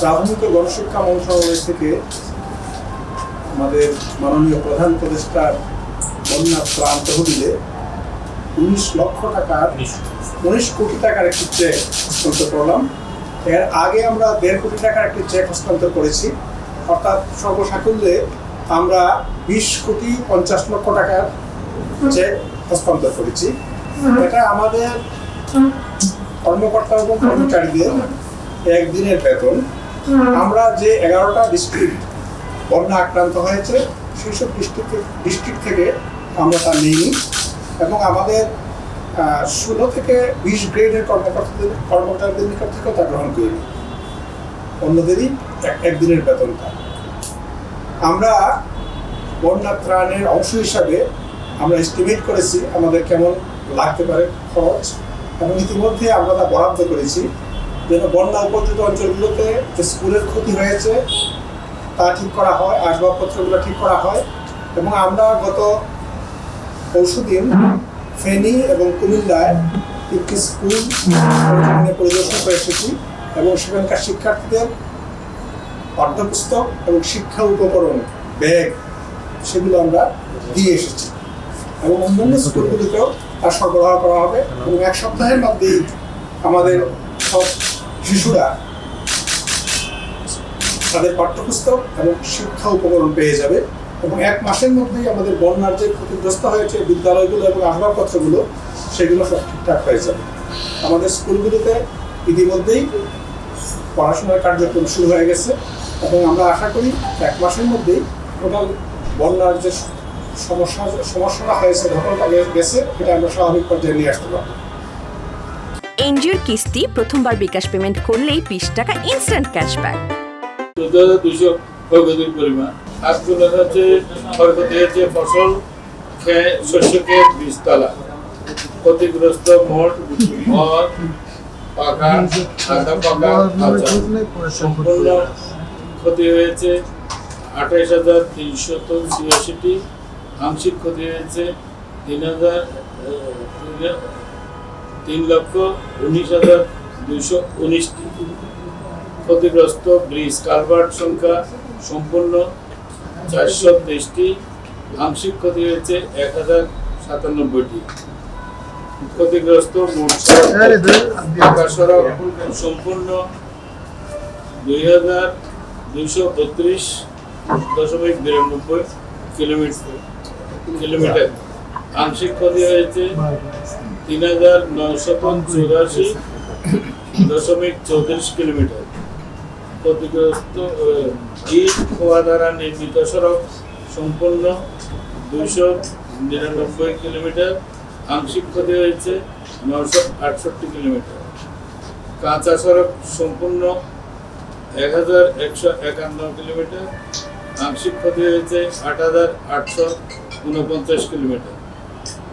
প্রাথমিক গণশিক্ষা মন্ত্রণালয় থেকে আমাদের মাননীয় প্রধান উপদেষ্টার বন্যা ত্রাণ তহবিলে উনিশ লক্ষ টাকার উনিশ কোটি টাকার একটি চেক হস্তান্তর করলাম। এর আগে আমরা দেড় কোটি টাকার একটি চেক হস্তান্তর করেছি। অর্থাৎ সর্বসাকুল্যে আমরা বিশ কোটি পঞ্চাশ লক্ষ টাকার চেক হস্তান্তর করেছি। এটা আমাদের কর্মকর্তা এবং কর্মচারীদের একদিনের বেতন। আমরা যে এগারোটা ডিস্ট্রিক্ট বন্যা আক্রান্ত হয়েছে সেই সব ডিস্ট্রিক্ট ডিস্ট্রিক্ট থেকে আমরা তা নিইনি এবং আমাদের ষোলো থেকে বিশ গ্রেডের কর্মকর্তাদের কর্মচারীদের নিকট থেকেও তা গ্রহণ করিনি। অন্যদেরই এক- একদিনের বেতনটা। আমরা বন্যা ত্রাণের অংশ হিসাবে আমরা এস্টিমেট করেছি আমাদের কেমন লাগতে পারে খরচ এবং ইতিমধ্যে আমরা তা বরাদ্দ করেছি। যেন বন্যা উপদ্রুত অঞ্চলগুলোতে যে স্কুলের ক্ষতি হয়েছে, তা ঠিক করা হয়, আসবাবপত্রগুলো ঠিক করা হয়। এবং আমরা গত পরশুদিন ফেনী এবং কুমিল্লায় একটি স্কুল পরিদর্শন করে এসেছি এবং সেখানকার শিক্ষার্থীদের পাঠ্যপুস্তক এবং শিক্ষা উপকরণ, ব্যাগ, সেগুলো আমরা দিয়ে এসেছি। এবং অন্যান্য স্কুলগুলিতেও তা সরবরাহ করা হবে এবং এক সপ্তাহের মধ্যেই আমাদের সব শিশুরা তাদের পাঠ্যপুস্তক এবং শিক্ষা উপকরণ পেয়ে যাবে এবং এক মাসের মধ্যেই আমাদের বন্যার যে ক্ষতিগ্রস্ত হয়েছে বিদ্যালয়গুলো এবং আসবাবপত্রগুলো, সেগুলো সব ঠিকঠাক হয়ে যাবে। আমাদের স্কুলগুলোতে ইতিমধ্যেই পড়াশোনার কার্যক্রম শুরু হয়ে গেছে এবং আমরা আশা করি এক মাসের মধ্যেই টোটাল বন্যার যে সমস্যা, সমস্যাটা হয়েছে, ঘটনাটা গেছে, এটা আমরা স্বাভাবিক পর্যায়ে নিয়ে আসতে পারব। এনজিওর কিস্তি প্রথমবার বিকাশ পেমেন্ট করলেই বিশ টাকা ইনস্ট্যান্ট ক্যাশব্যাক হাজার পরিমাণ। ফসল, খেয়ে ক্ষতিগ্রস্ত সম্পূর্ণ ক্ষতি হয়েছে আঠাইশ হাজার তিনশত ছিয়াশিটি আংশিক ক্ষতি হয়েছে তিন হাজার তিন- লক্ষ উনিশ হাজার দুইশো উনিশটি ক্ষতিগ্রস্ত ব্রিজ কালভার্ট সংখ্যা সম্পূর্ণ চারশো তেইশটি আংশিক ক্ষতি হয়েছে এক হাজার সাতানব্বইটি ক্ষতিগ্রস্ত সম্পূর্ণ দুই হাজার দুইশো বত্রিশ দশমিক বিরানব্বই কিলোমিটার। কিলোমিটার। আংশিক ক্ষতি হয়েছে তিন হাজার নয়শত চৌরাশি দশমিক চৌত্রিশ কিলোমিটার। ক্ষতিগ্রস্ত ইট খোয়া দ্বারা নির্মিত সড়ক সম্পূর্ণ দুইশো নিরানব্বই কিলোমিটার। আংশিক ক্ষতি হয়েছে নশো আটষট্টি কিলোমিটার। কাঁচা সড়ক সম্পূর্ণ এক হাজার একশো একান্ন কিলোমিটার। আংশিক ক্ষতি হয়েছে আট হাজার আটশো উনপঞ্চাশ কিলোমিটার।